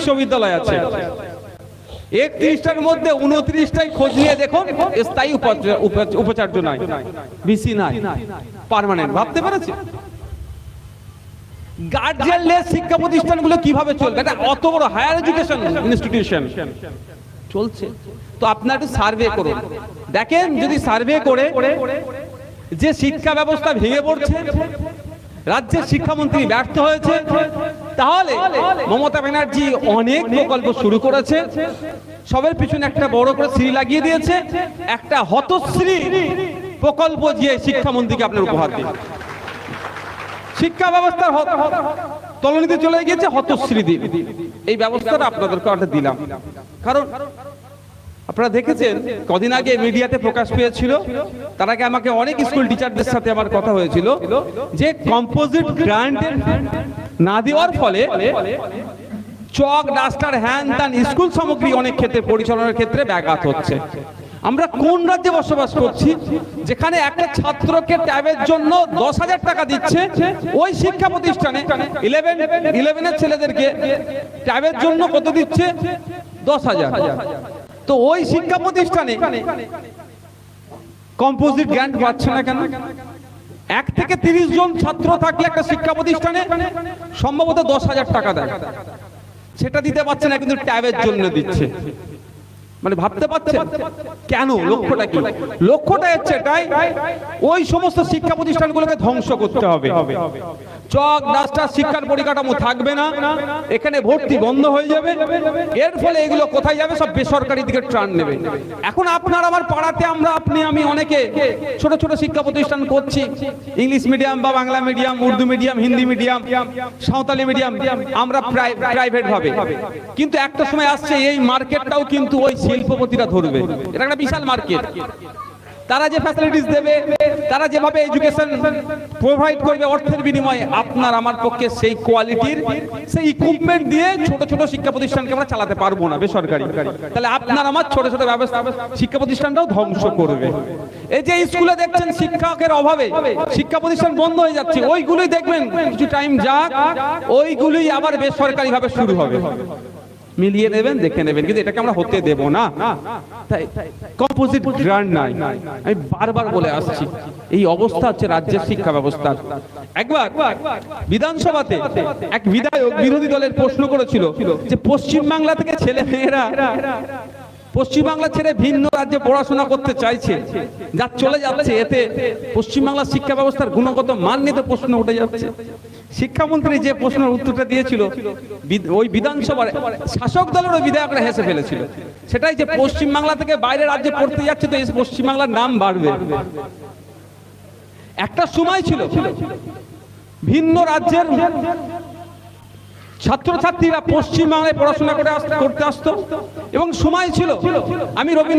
বিশ্ববিদ্যালয় আছে। একত্রিশটার মধ্যে উনত্রিশটাই খোঁজ নিয়ে দেখুন, স্থায়ী উপাচার্য নাই। বিসি নাই। পার্মানেন্ট ভাবতে পেরেছি গার্জিয়ানলেস শিক্ষা প্রতিষ্ঠানগুলো কীভাবে চলবে? এটা অত বড় হায়ার এডুকেশন ইনস্টিটিউশন চলছে। তো আপনার একটু সার্ভে করুন। দেখেন, যদি সার্ভে করে যে শিক্ষা ব্যবস্থা ভেঙে পড়ছে, রাজ্যের শিক্ষামন্ত্রী ব্যর্থ হয়েছে তাহলে মমতা ব্যানার্জি অনেক প্রকল্প শুরু করেছে। সবের পিছনে একটা বড় করে শ্রী লাগিয়ে দিয়েছে। একটা হতশ্রী প্রকল্প দিয়ে শিক্ষামন্ত্রীকে আপনার উপহার দিন। শিক্ষা ব্যবস্থার তলনিতে চলে গিয়েছে হতশ্রী দিন। এই ব্যবস্থাটা আপনাদেরকে দিলাম। কারণ আপনারা দেখেছেন, কদিন আগে মিডিয়াতে প্রকাশ পেয়েছিল, তার আগে আমাকে অনেক স্কুল টিচারদের সাথে আমার কথা হয়েছিল যে কম্পোজিট গ্রান্ট না দেওয়ার ফলে চক ডাস্টার হ্যান ত্যান স্কুল সামগ্রী অনেক ক্ষেত্রে পরিচালনার ক্ষেত্রে ব্যাঘাত হচ্ছে। আমরা কোন রাজ্যে বসবাস করছি, যেখানে একটা ছাত্রকে ট্যাবের জন্য দশ হাজার টাকা দিচ্ছে, ওই শিক্ষা প্রতিষ্ঠানে ইলেভেন ইলেভেনের ছেলেদেরকে ট্যাবের জন্য কত দিচ্ছে? দশ হাজার। তো ওই শিক্ষা প্রতিষ্ঠানে কম্পোজিট গ্র্যান্ট পাচ্ছে না কেন? এক থেকে তিরিশ জন ছাত্র থাকলে একটা শিক্ষা প্রতিষ্ঠানে সম্ভবত দশ হাজার টাকা দেয়। সেটা দিতে পারছে না, কিন্তু ট্যাবের জন্য দিচ্ছে। মানে ভাবতে পারছেন কেন? লক্ষ্যটা কি? লক্ষ্যটা হচ্ছে এটাই ওই সমস্ত শিক্ষা প্রতিষ্ঠানগুলোকে ধ্বংস করতে হবে। চক ডাস্টার শিক্ষার পরিকাঠামো থাকবে না এখানে ভর্তি বন্ধ হয়ে যাবে এর ফলে এগুলো কোথায় যাবে? সব বেসরকারি দিকে ট্রান নেবে। এখন আপনার আমার পাড়াতে আমরা আপনি আমি অনেকে ছোট ছোট শিক্ষা প্রতিষ্ঠান করছি। ইংলিশ মিডিয়াম বা Bangla medium Urdu medium Hindi medium Santali medium আমরা প্রাইভেট ভাবে। কিন্তু একটা সময় আসছে এই মার্কেটটাও কিন্তু ওই শিল্পপতিরা ধরবে। এটা একটা বিশাল মার্কেট তারা যে ফ্যাসিলিটিস দেবে, তারা যেভাবে এডুকেশন প্রোভাইড করবে অর্থের বিনিময়ে, আপনার আমার পক্ষে সেই কোয়ালিটির সেই ইকুইপমেন্ট দিয়ে ছোট ছোট শিক্ষা প্রতিষ্ঠানকে আমরা চালাতে পারব না বেসরকারি। তাহলে আপনার আমার ছোট ছোট ব্যবস্থা, শিক্ষা প্রতিষ্ঠানটাও ধ্বংস করবে। এই যে স্কুলে দেখছেন শিক্ষকের অভাবে, শিক্ষা প্রতিষ্ঠান বন্ধ হয়ে যাচ্ছে, ওইগুলোই দেখবেন, কিছু টাইম যাক, ওইগুলোই আবার বেসরকারি ভাবে শুরু হবে। মিলিয়ে নেবেন, দেখে নেবেন। কিন্তু এটাকে আমরা হতে দেব না। তাই কম্পোজিট গ্রান্ট নাই। আমি বারবার বলে আসছি, এই অবস্থা হচ্ছে রাজ্যের শিক্ষা ব্যবস্থা একবার বিধানসভাতে এক বিধায়ক বিরোধী দলের প্রশ্ন করেছিল যে পশ্চিম বাংলা থেকে ছেলে মেয়েরা পশ্চিমবাংলা ছেড়ে ভিন্ন রাজ্যে পড়াশোনা করতে চাইছে, যা চলে যাচ্ছে, এতে পশ্চিমবাংলার শিক্ষা ব্যবস্থার গুণগত মান নিয়ে প্রশ্ন উঠে যাচ্ছে। শিক্ষামন্ত্রী যে প্রশ্নের উত্তরটা দিয়েছিল ওই বিধানসভার শাসক দলের ওই বিধায়করা হেসে ফেলেছিল। সেটাই যে পশ্চিমবাংলা থেকে বাইরে রাজ্যে পড়তে যাচ্ছে, তো পশ্চিমবাংলার নাম বাড়বে। একটা সময় ছিল, ভিন্ন রাজ্যের ছাত্রছাত্রীরা পশ্চিমবাংলায় পড়াশোনা করে আসতে করতে আসতো। এবং সময় ছিল। আমি রবীন্দ্র